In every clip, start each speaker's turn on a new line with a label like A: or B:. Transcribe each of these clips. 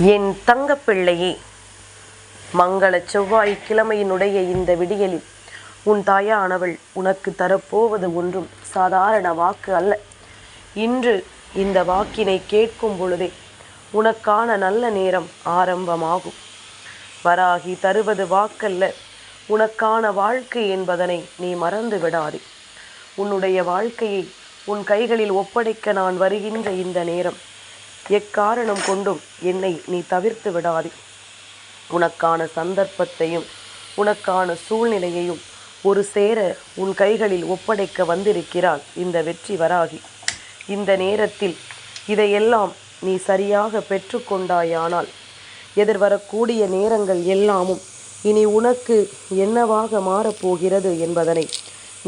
A: என் தங்கப்பிள்ளையே மங்கள செவ்வாய்க்கிழமையினுடைய இந்த விடியலில் உன் தாயானவள் உனக்கு தரப்போவது ஒன்றும் சாதாரண வாக்கு அல்ல. இன்று இந்த வாக்கினை கேட்கும் பொழுதே உனக்கான நல்ல நேரம் ஆரம்பமாகும். வராகி தருவது வாக்கல்ல உனக்கான வாழ்க்கை என்பதனை நீ மறந்து விடாதே. உன்னுடைய வாழ்க்கையை உன் கைகளில் ஒப்படைக்க நான் வருகின்ற இந்த நேரம் எக்காரணம் கொண்டும் என்னை நீ தவிர்த்து விடாதே. உனக்கான சந்தர்ப்பத்தையும் உனக்கான சூழ்நிலையையும் ஒரு சேர உன் கைகளில் ஒப்படைக்க வந்திருக்கிறாள் இந்த வெற்றி வராகி. இந்த நேரத்தில் இதையெல்லாம் நீ சரியாக பெற்றுக்கொண்டாயானால் எதிர்வரக்கூடிய நேரங்கள் எல்லாமும் இனி உனக்கு என்னவாக மாறப்போகிறது என்பதனை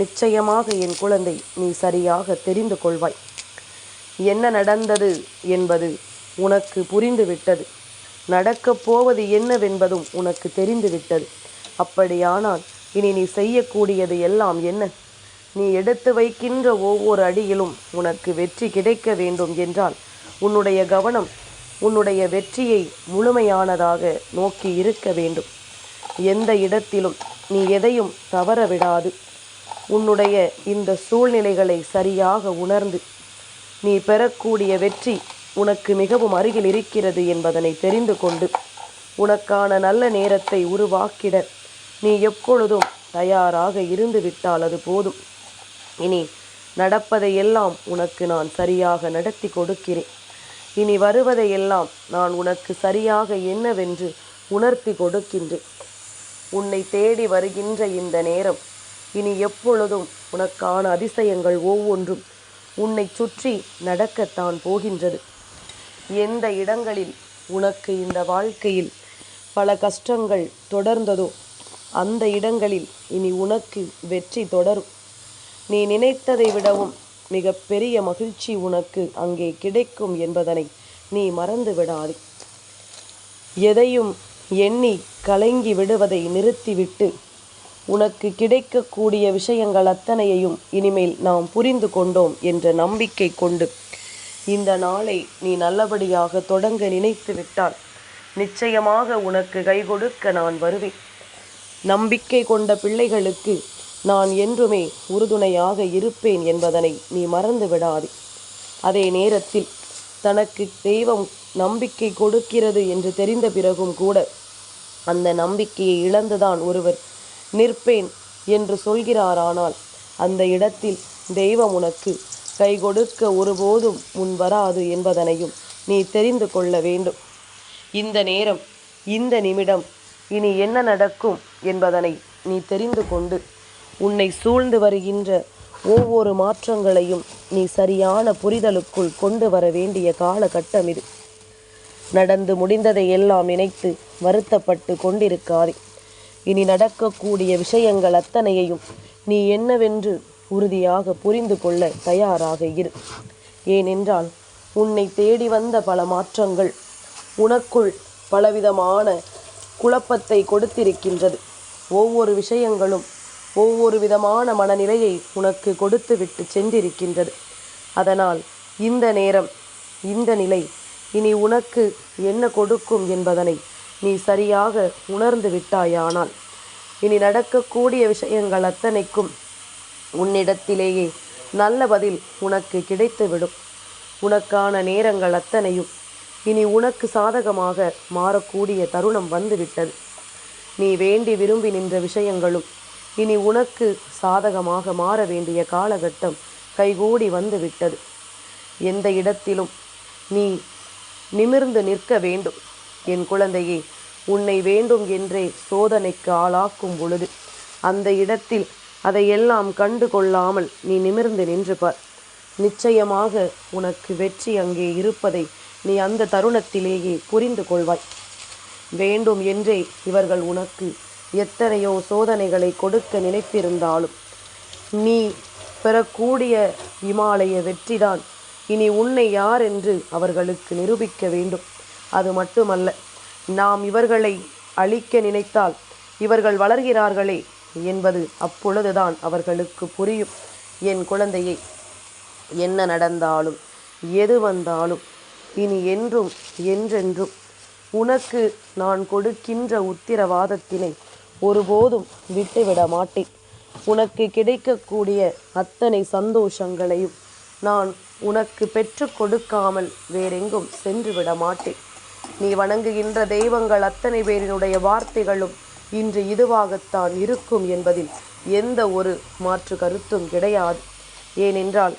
A: நிச்சயமாக என் குழந்தை நீ சரியாக தெரிந்து கொள்வாய். என்ன நடந்தது என்பது உனக்கு புரிந்துவிட்டது. நடக்கப் போவது என்னவென்பதும் உனக்கு தெரிந்துவிட்டது. அப்படியானால் இனி நீ செய்யக்கூடியது எல்லாம் என்ன? நீ எடுத்து வைக்கின்ற ஒவ்வொரு அடியிலும் உனக்கு வெற்றி கிடைக்க வேண்டும் என்றால் உன்னுடைய கவனம் உன்னுடைய வெற்றியை முழுமையானதாக நோக்கி இருக்க வேண்டும். எந்த இடத்திலும் நீ எதையும் தவற விடாது உன்னுடைய இந்த சூழ்நிலைகளை சரியாக உணர்ந்து நீ பெறக்கூடிய வெற்றி உனக்கு மிகவும் அருகில் இருக்கிறது என்பதனை தெரிந்து கொண்டு உனக்கான நல்ல நேரத்தை உருவாக்கிட நீ எப்பொழுதும் தயாராக இருந்து விட்டால் அது போதும். இனி நடப்பதையெல்லாம் உனக்கு நான் சரியாக நடத்தி கொடுக்கிறேன். இனி வருவதையெல்லாம் நான் உனக்கு சரியாக என்னவென்று உணர்த்தி கொடுக்கின்றேன். உன்னை தேடி வருகின்ற இந்த நேரம் இனி எப்பொழுதும் உனக்கான அதிசயங்கள் ஒவ்வொன்றும் உன்னை சுற்றி நடக்கத்தான் போகின்றது. எந்த இடங்களில் உனக்கு இந்த வாழ்க்கையில் பல கஷ்டங்கள் தொடர்ந்ததோ அந்த இடங்களில் இனி உனக்கு வெற்றி தொடரும். நீ நினைத்ததை விடவும் மிக பெரிய மகிழ்ச்சி உனக்கு அங்கே கிடைக்கும் என்பதனை நீ மறந்து விடாதே. எதையும் எண்ணி கலங்கி விடுவதை நிறுத்திவிட்டு உனக்கு கிடைக்கக்கூடிய விஷயங்கள் அத்தனையையும் இனிமேல் நாம் புரிந்து கொண்டோம் என்ற நம்பிக்கை கொண்டு இந்த நாளை நீ நல்லபடியாக தொடங்க நினைத்து விட்டால் நிச்சயமாக உனக்கு கை கொடுக்க நான் வருவேன். நம்பிக்கை கொண்ட பிள்ளைகளுக்கு நான் என்றுமே உறுதுணையாக இருப்பேன் என்பதனை நீ மறந்து விடாதே. அதே நேரத்தில் தனக்கு தெய்வம் நம்பிக்கை கொடுக்கிறது என்று தெரிந்த பிறகும் கூட அந்த நம்பிக்கையை இழந்துதான் ஒருவர் நிற்பேன் என்று சொல்கிறாரானால் அந்த இடத்தில் தெய்வம் உனக்கு கை கொடுக்க ஒருபோதும் முன் வராது என்பதனையும் நீ தெரிந்து கொள்ள வேண்டும். இந்த நேரம் இந்த நிமிடம் இனி என்ன நடக்கும் என்பதனை நீ தெரிந்து கொண்டு உன்னை சூழ்ந்து வருகின்ற ஒவ்வொரு மாற்றங்களையும் நீ சரியான புரிதலுக்குள் கொண்டு வர வேண்டிய காலகட்டம் இது. நடந்து முடிந்ததை எல்லாம் நினைத்து வருத்தப்பட்டு கொண்டிருக்காதே. இனி நடக்கக்கூடிய விஷயங்கள் அத்தனையையும் நீ என்னவென்று உறுதியாக புரிந்து கொள்ள தயாராக இரு. ஏனென்றால் உன்னை தேடி வந்த பல மாற்றங்கள் உனக்குள் பலவிதமான குழப்பத்தை கொடுத்திருக்கின்றது. ஒவ்வொரு விஷயங்களும் ஒவ்வொரு விதமான மனநிலையை உனக்கு கொடுத்து விட்டு சென்றிருக்கின்றது. அதனால் இந்த நேரம் இந்த நிலை இனி உனக்கு என்ன கொடுக்கும் என்பதனை நீ சரியாக உணர்ந்து விட்டாயானால். இனி நடக்கக்கூடிய விஷயங்கள் அத்தனைக்கும் உன்னிடத்திலேயே நல்ல பதில் உனக்கு கிடைத்துவிடும். உனக்கான நேரங்கள் அத்தனையும் இனி உனக்கு சாதகமாக மாறக்கூடிய தருணம் வந்துவிட்டது. நீ வேண்டி விரும்பி நின்ற விஷயங்களும் இனி உனக்கு சாதகமாக மாற வேண்டிய காலகட்டம் கைகூடி வந்து விட்டது எந்த இடத்திலும் நீ நிமிர்ந்து நிற்க வேண்டும். என் குழந்தையே உன்னை வேண்டும் என்றே சோதனைக்கு ஆளாக்கும் பொழுது அந்த இடத்தில் அதையெல்லாம் கண்டு கொள்ளாமல் நீ நிமிர்ந்து நின்று பார். நிச்சயமாக உனக்கு வெற்றி அங்கே இருப்பதை நீ அந்த தருணத்திலேயே புரிந்து கொள்வாய். வேண்டும் என்றே இவர்கள் உனக்கு எத்தனையோ சோதனைகளை கொடுக்க நினைத்திருந்தாலும் நீ பெறக்கூடிய இமாலய வெற்றிதான் இனி உன்னை யார் என்று அவர்களுக்கு நிரூபிக்க வேண்டும். அது மட்டுமல்ல நாம் இவர்களை அழிக்க நினைத்தால் இவர்கள் வளர்கிறார்களே என்பது அப்பொழுதுதான் அவர்களுக்கு புரியும். என் குழந்தையை என்ன நடந்தாலும் எது வந்தாலும் இனி என்றும் என்றென்றும் உனக்கு நான் கொடுக்கின்ற உத்திரவாதத்தினை ஒருபோதும் விட்டுவிட மாட்டேன். உனக்கு கிடைக்கக்கூடிய அத்தனை சந்தோஷங்களையும் நான் உனக்கு பெற்று கொடுக்காமல் வேறெங்கும் சென்று விட மாட்டேன். நீ வணங்குகின்ற தெய்வங்கள் அத்தனை பேரினுடைய வார்த்தைகளும் இன்று இதுவாகத்தான் இருக்கும் என்பதில் எந்த ஒரு மாற்று கருத்தும் கிடையாது. ஏனென்றால்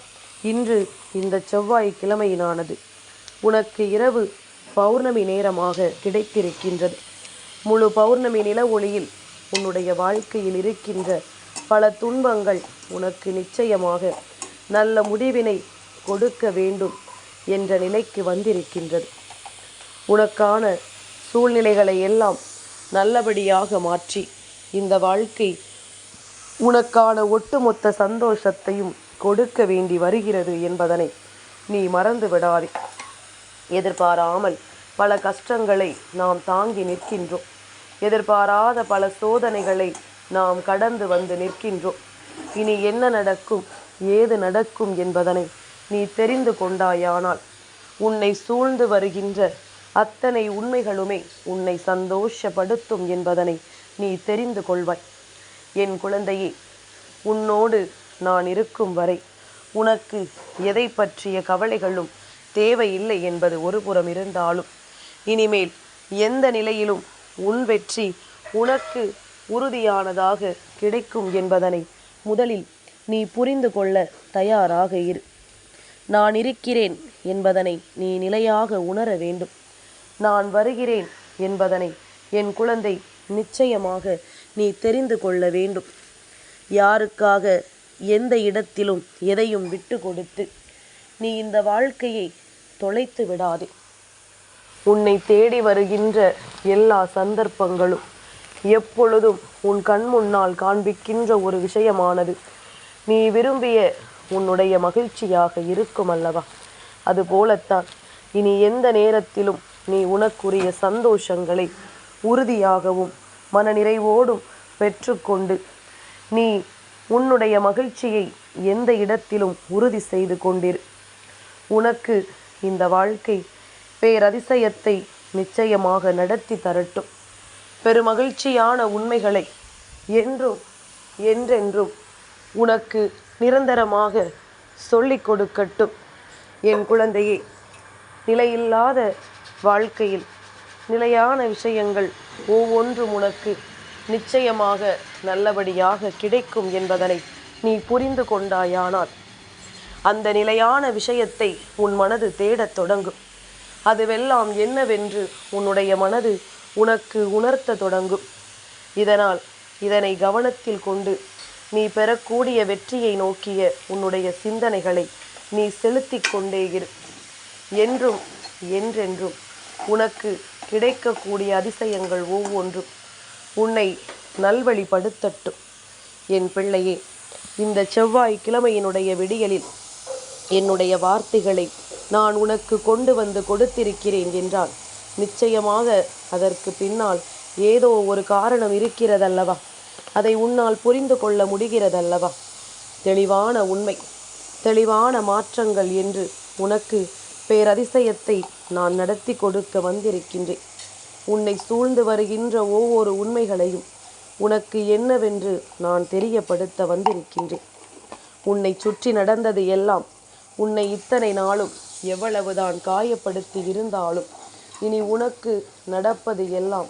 A: இன்று இந்த செவ்வாய் கிழமையினானது உனக்கு இரவு பௌர்ணமி நேரமாக கிடைத்திருக்கின்றது. முழு பௌர்ணமி நில ஒளியில் உன்னுடைய வாழ்க்கையில் இருக்கின்ற பல துன்பங்கள் உனக்கு நிச்சயமாக நல்ல முடிவினை கொடுக்க வேண்டும் என்ற நிலைக்கு வந்திருக்கின்றது. உனக்கான சூழ்நிலைகளை எல்லாம் நல்லபடியாக மாற்றி. இந்த வாழ்க்கை உனக்கான ஒட்டுமொத்த சந்தோஷத்தையும் கொடுக்க வேண்டி வருகிறது என்பதனை நீ மறந்து விடாதே. எதிர்பாராமல் பல கஷ்டங்களை நாம் தாங்கி நிற்கின்றோம். எதிர்பாராத பல சோதனைகளை நாம் கடந்து வந்து நிற்கின்றோம். இனி என்ன நடக்கும் ஏது நடக்கும் என்பதனை நீ தெரிந்து கொண்டாயானால் உன்னை சூழ்ந்து வருகின்ற அத்தனை உண்மைகளுமே உன்னை சந்தோஷப்படுத்தும் என்பதனை நீ தெரிந்து கொள்வாய். என் குழந்தையே உன்னோடு நான் இருக்கும் வரை உனக்கு எதை பற்றிய கவலைகளும் தேவையில்லை என்பது ஒரு புறம் இருந்தாலும் இனிமேல் எந்த நிலையிலும் உன் வெற்றி உனக்கு உறுதியானதாக கிடைக்கும் என்பதனை முதலில் நீ புரிந்து கொள்ள தயாராக இரு. நான் இருக்கிறேன் என்பதனை நீ நிலையாக உணர வேண்டும். நான் வருகிறேன் என்பதனை என் குழந்தை நிச்சயமாக நீ தெரிந்து கொள்ள வேண்டும். யாருக்காக எந்த இடத்திலும் எதையும் விட்டு கொடுத்து நீ இந்த வாழ்க்கையை தொலைத்து விடாதே. உன்னை தேடி வருகின்ற எல்லா சந்தர்ப்பங்களும் எப்பொழுதும் உன் கண் முன்னால் காண்பிக்கின்ற ஒரு விஷயமானது. நீ விரும்பிய உன்னுடைய மகிழ்ச்சியாக இருக்கும் அல்லவா? அதுபோலத்தான் இனி எந்த நேரத்திலும் நீ உனக்குரிய சந்தோஷங்களை உறுதியாகவும் மனநிறைவோடும் பெற்றுக்கொண்டு நீ உன்னுடைய மகிழ்ச்சியை எந்த இடத்திலும் உறுதி செய்து கொண்டிரு. உனக்கு இந்த வாழ்க்கை பேரதிசயத்தை நிச்சயமாக நடத்தி தரட்டும். பெருமகிழ்ச்சியான உண்மைகளை என்றும் என்றென்றும் உனக்கு நிரந்தரமாக சொல்லிக் கொடுக்கட்டும். என் குழந்தையே நிலையில்லாத வாழ்க்கையில் நிலையான விஷயங்கள் ஒவ்வொன்றும் உனக்கு நிச்சயமாக நல்லபடியாக கிடைக்கும் என்பதனை நீ புரிந்து கொண்டாயானால் அந்த நிலையான விஷயத்தை உன் மனது தேடத் தொடங்கும். அதுவெல்லாம் என்னவென்று உன்னுடைய மனது உனக்கு உணர்த்த தொடங்கும். இதனால் இதனை கவனத்தில் கொண்டு நீ பெறக்கூடிய வெற்றியை நோக்கிய உன்னுடைய சிந்தனைகளை நீ செலுத்திக் கொண்டே இரு. என்றும் என்றென்றும் உனக்கு கிடைக்கக்கூடிய அதிசயங்கள் ஒவ்வொன்றும் உன்னை நல்வழிப்படுத்தட்டும். என் பிள்ளையே இந்த செவ்வாய் கிழமையினுடைய விடியலில் என்னுடைய வார்த்தைகளை நான் உனக்கு கொண்டு வந்து கொடுத்திருக்கிறேன் என்றால் நிச்சயமாக அதற்கு பின்னால் ஏதோ ஒரு காரணம் இருக்கிறதல்லவா? அதை உன்னால் புரிந்து கொள்ள முடிகிறதல்லவா? தெளிவான உண்மை தெளிவான மாற்றங்கள் என்று உனக்கு பேரதிசயத்தை நான் நடத்தி கொடுக்க வந்திருக்கின்றேன். உன்னை சூழ்ந்து வருகின்ற ஒவ்வொரு உண்மைகளையும் உனக்கு என்னவென்று நான் தெரியப்படுத்த வந்திருக்கின்றேன். உன்னை சுற்றி நடந்தது எல்லாம் உன்னை இத்தனை நாளும் எவ்வளவுதான் காயப்படுத்தி இருந்தாலும் இனி உனக்கு நடப்பது எல்லாம்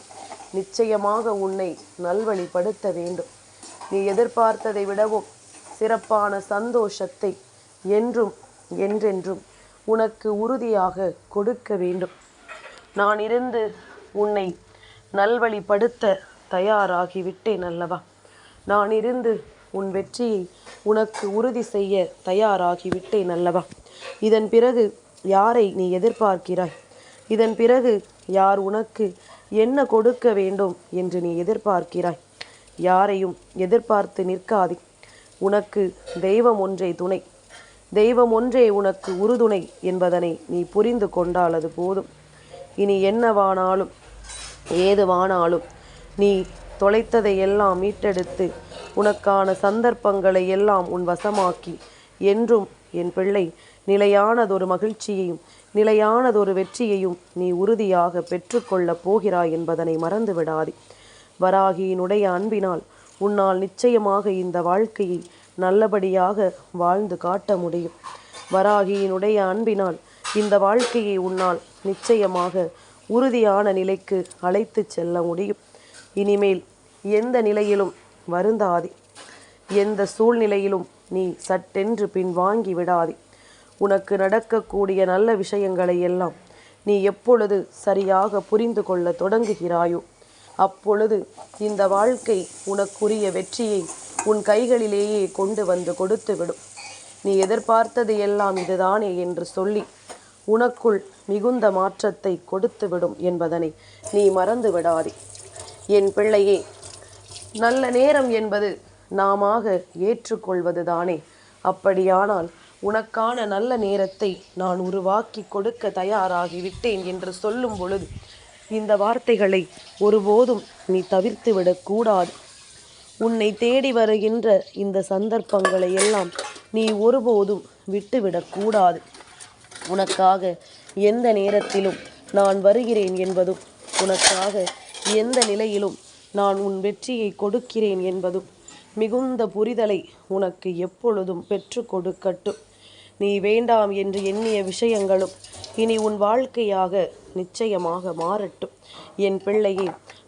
A: நிச்சயமாக உன்னை நல்வழிப்படுத்த வேண்டும். நீ எதிர்பார்த்ததை விடவும் சிறப்பான சந்தோஷத்தை என்றும் என்றென்றும் உனக்கு உறுதியாக கொடுக்க வேண்டும். நான் இருந்து உன்னை நல்வழிப்படுத்த தயாராகி விட்டேன் அல்லவா? நான் இருந்து உன் வெற்றியை உனக்கு உறுதி செய்ய தயாராகி விட்டேன் அல்லவா? இதன் பிறகு யாரை நீ எதிர்பார்க்கிறாய்? இதன் பிறகு யார் உனக்கு என்ன கொடுக்க வேண்டும் என்று நீ எதிர்பார்க்கிறாய்? யாரையும் எதிர்பார்த்து நிற்காதே. உனக்கு தெய்வம் ஒன்றே துணை. தெய்வம் ஒன்றே உனக்கு உறுதுணை என்பதனை நீ புரிந்து கொண்டால் அது போதும். இனி என்னவானாலும் ஏதுவானாலும் நீ தொலைத்ததை எல்லாம் மீட்டெடுத்து உனக்கான சந்தர்ப்பங்களை எல்லாம் உன் வசமாக்கி என்றும் என் பிள்ளை நிலையானதொரு மகிழ்ச்சியையும் நிலையானதொரு வெற்றியையும் நீ உறுதியாக பெற்றுக்கொள்ளப் போகிறாய் என்பதனை மறந்து விடாதே வராகியினுடைய அன்பினால் உன்னால் நிச்சயமாக இந்த வாழ்க்கையை நல்லபடியாக வாழ்ந்து காட்ட முடியும். வராகியினுடைய அன்பினால் இந்த வாழ்க்கையை உன்னால் நிச்சயமாக உறுதியான நிலைக்கு அழைத்துச் செல்ல முடியும். இனிமேல் எந்த நிலையிலும் வருந்தாதே. எந்த சூழ்நிலையிலும் நீ சட்டென்று பின் வாங்கி விடாதே. உனக்கு நடக்கக்கூடிய நல்ல விஷயங்களை எல்லாம் நீ எப்பொழுது சரியாக புரிந்து கொள்ள தொடங்குகிறாயோ அப்பொழுது இந்த வாழ்க்கை உனக்குரிய வெற்றியை உன் கைகளிலேயே கொண்டு வந்து கொடுத்துவிடும். நீ எதிர்பார்த்தது எல்லாம் இதுதானே என்று சொல்லி உனக்குள் மிகுந்த மாற்றத்தை கொடுத்துவிடும் என்பதனை நீ மறந்து விடாதே என் பிள்ளையே நல்ல நேரம் என்பது நாமாக ஏற்றுக்கொள்வது தானே அப்படியானால் உனக்கான நல்ல நேரத்தை நான் உருவாக்கி கொடுக்க தயாராகிவிட்டேன் என்று சொல்லும் பொழுது இந்த வார்த்தைகளை ஒருபோதும் நீ தவிர்த்து விடக்கூடாது உன்னை தேடி வருகின்ற இந்த சந்தர்ப்பங்களை எல்லாம் நீ ஒருபோதும் விட்டுவிடக்கூடாது உனக்காக எந்த நேரத்திலும் நான் வருகிறேன் என்பதும் உனக்காக எந்த நிலையிலும் நான் உன் வெற்றியை கொடுக்கிறேன் என்பதும் மிகுந்த புரிதலை உனக்கு எப்பொழுதும் பெற்று கொடுக்கட்டும். நீ வேண்டாம் என்று எண்ணிய விஷயங்களும் இனி உன் வாழ்க்கையாக நிச்சயமாக மாறட்டும். என் பிள்ளையே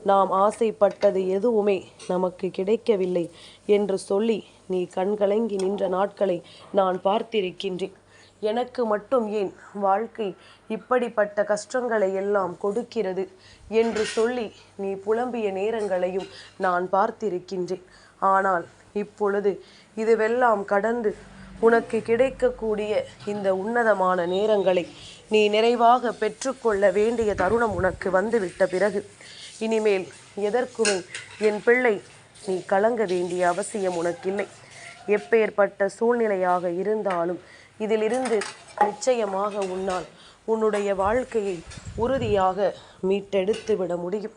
A: நாம் ஆசைப்பட்டது எதுவுமே நமக்கு கிடைக்கவில்லை என்று சொல்லி நீ கண்கலங்கி நின்ற நாட்களை நான் பார்த்திருக்கின்றேன். எனக்கு மட்டும் ஏன் வாழ்க்கை இப்படிப்பட்ட கஷ்டங்களை எல்லாம் கொடுக்கிறது என்று சொல்லி நீ புலம்பிய நேரங்களையும் நான் பார்த்திருக்கின்றேன். ஆனால் இப்பொழுது இதுவெல்லாம் கடந்து உனக்கு கிடைக்கக்கூடிய இந்த உன்னதமான நேரங்களை நீ நிறைவாக பெற்றுக்கொள்ள வேண்டிய தருணம் உனக்கு வந்துவிட்ட பிறகு இனிமேல் எதற்குமே என் பிள்ளை நீ கலங்க வேண்டிய அவசியம் உனக்கில்லை. எப்பேற்பட்ட சூழ்நிலையாக இருந்தாலும் இதிலிருந்து நிச்சயமாக உன்னால் உன்னுடைய வாழ்க்கையை உறுதியாக மீட்டெடுத்து விட முடியும்.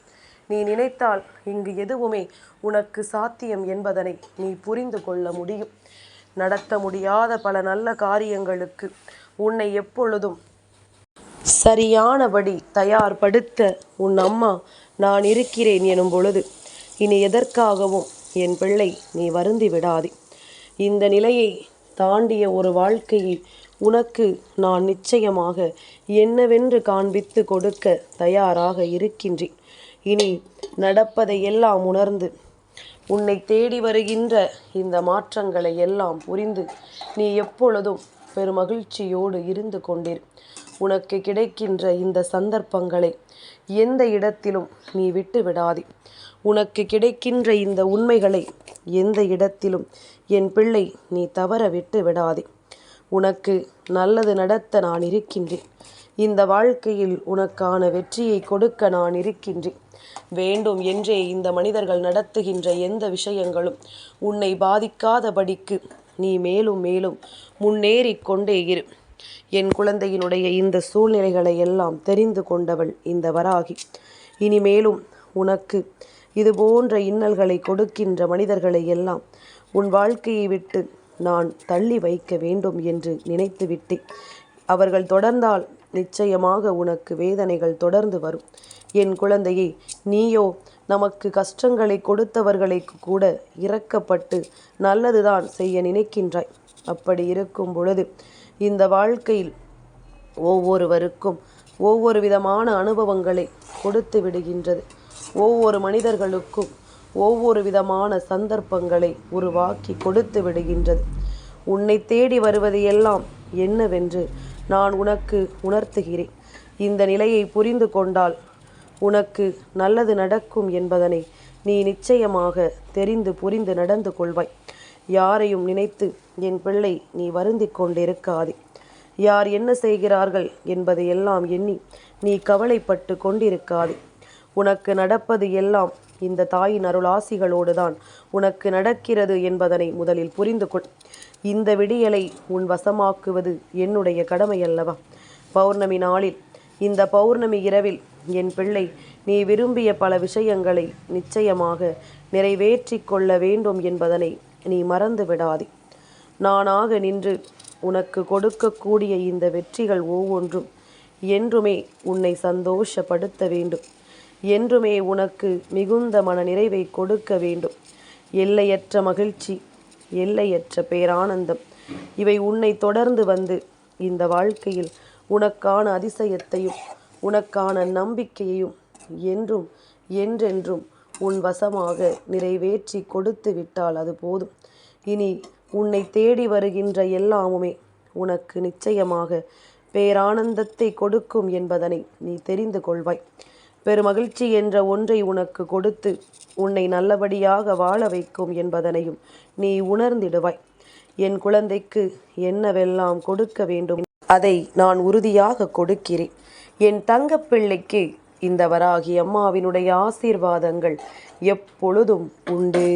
A: நீ நினைத்தால் இங்கு எதுவுமே உனக்கு சாத்தியம் என்பதனை நீ புரிந்து கொள்ள முடியும். நடத்த முடியாத பல நல்ல காரியங்களுக்கு உன்னை எப்பொழுதும் சரியானபடி தயார்படுத்த உன் அம்மா நான் இருக்கிறேன் எனும் பொழுது இனி எதற்காகவும் என் பிள்ளை நீ வருந்தி விடாதே. இந்த நிலையை தாண்டிய ஒரு வாழ்க்கையை உனக்கு நான் நிச்சயமாக என்னவென்று காண்பித்து கொடுக்க தயாராக இருக்கின்றேன். இனி நடப்பதை எல்லாம் உணர்ந்து உன்னை தேடி வருகின்ற இந்த மாற்றங்களை எல்லாம் புரிந்து நீ எப்பொழுதும் பெருமகிழ்ச்சியோடு இருந்து கொண்டிரு. உனக்கு கிடைக்கின்ற இந்த சந்தர்ப்பங்களை எந்த இடத்திலும் நீ விட்டு விடாதே உனக்கு கிடைக்கின்ற இந்த உண்மைகளை எந்த இடத்திலும் என் பிள்ளை நீ தவற விட்டு விடாதே உனக்கு நல்லது நடத்த நான் இருக்கின்றேன். இந்த வாழ்க்கையில் உனக்கான வெற்றியை கொடுக்க நான் இருக்கின்றேன். வேண்டும் என்றே இந்த மனிதர்கள் நடத்துகின்ற எந்த விஷயங்களும் உன்னை பாதிக்காதபடிக்கு நீ மேலும் மேலும் முன்னேறிக் கொண்டே இரு. என் குழந்தையினுடைய இந்த சூழ்நிலைகளை எல்லாம் தெரிந்து கொண்டவள் இந்த வராகி. இனிமேலும் உனக்கு இது போன்ற இன்னல்களை கொடுக்கின்ற மனிதர்களை எல்லாம் உன் வாழ்க்கையை விட்டு நான் தள்ளி வைக்க வேண்டும் என்று நினைத்துவிட்டேன். அவர்கள் தொடர்ந்தால் நிச்சயமாக உனக்கு வேதனைகள் தொடர்ந்து வரும். என் குழந்தையே நீயோ நமக்கு கஷ்டங்களை கொடுத்தவர்களை கூட இறக்கப்பட்டு நல்லதுதான் செய்ய நினைக்கின்றாய். அப்படி இருக்கும் பொழுது இந்த வாழ்க்கையில் ஒவ்வொருவருக்கும் ஒவ்வொரு விதமான அனுபவங்களை கொடுத்து விடுகின்றது. ஒவ்வொரு மனிதர்களுக்கும் ஒவ்வொரு விதமான சந்தர்ப்பங்களை உருவாக்கி கொடுத்து விடுகின்றது. உன்னை தேடி வருவது எல்லாம் என்னவென்று நான் உனக்கு உணர்த்துகிறேன். இந்த நிலையை புரிந்து கொண்டால் உனக்கு நல்லது நடக்கும் என்பதனை நீ நிச்சயமாக தெரிந்து புரிந்து நடந்து கொள்வாய். யாரையும் நினைத்து என் பிள்ளை நீ வருந்தி கொண்டிருக்காதே. யார் என்ன செய்கிறார்கள் என்பதை எல்லாம் எண்ணி நீ கவலைப்பட்டு கொண்டிருக்காதே. உனக்கு நடப்பது எல்லாம் இந்த தாயின் அருளாசிகளோடு தான் உனக்கு நடக்கிறது என்பதனை முதலில் புரிந்து கொள். இந்த விடியலை உன் வசமாக்குவது என்னுடைய கடமை அல்லவா பௌர்ணமி நாளில் இந்த பௌர்ணமி இரவில் என் பிள்ளை நீ விரும்பிய பல விஷயங்களை நிச்சயமாக நிறைவேற்றி கொள்ள வேண்டும் என்பதனை நீ மறந்து விடாதே. நானாக நின்று உனக்கு கொடுக்கக்கூடிய இந்த வெற்றிகள் ஒவ்வொன்றும் என்றுமே உன்னை சந்தோஷப்படுத்த வேண்டும். என்றுமே உனக்கு மிகுந்த மன நிறைவை கொடுக்க வேண்டும். எல்லையற்ற மகிழ்ச்சி எல்லையற்ற பேரானந்தம் இவை உன்னை தொடர்ந்து வந்து இந்த வாழ்க்கையில் உனக்கான அதிசயத்தையும் உனக்கான நம்பிக்கையையும் என்றும் என்றென்றும் உன் வசமாக நிறைவேற்றி கொடுத்து விட்டால் அது போதும். இனி உன்னை தேடி வருகின்ற எல்லாமுமே உனக்கு நிச்சயமாக பேரானந்தத்தை கொடுக்கும் என்பதனை நீ தெரிந்து கொள்வாய். பெருமகிழ்ச்சி என்ற ஒன்றை உனக்கு கொடுத்து உன்னை நல்லபடியாக வாழ வைக்கும் என்பதனையும் நீ உணர்ந்திடுவாய். என் குழந்தைக்கு என்னவெல்லாம் கொடுக்க வேண்டும்? அதை நான் உறுதியாக கொடுக்கிறேன். என் தங்கப்பிள்ளைக்கு இந்த வராகி அம்மாவினுடைய ஆசீர்வாதங்கள் எப்பொழுதும் உண்டு.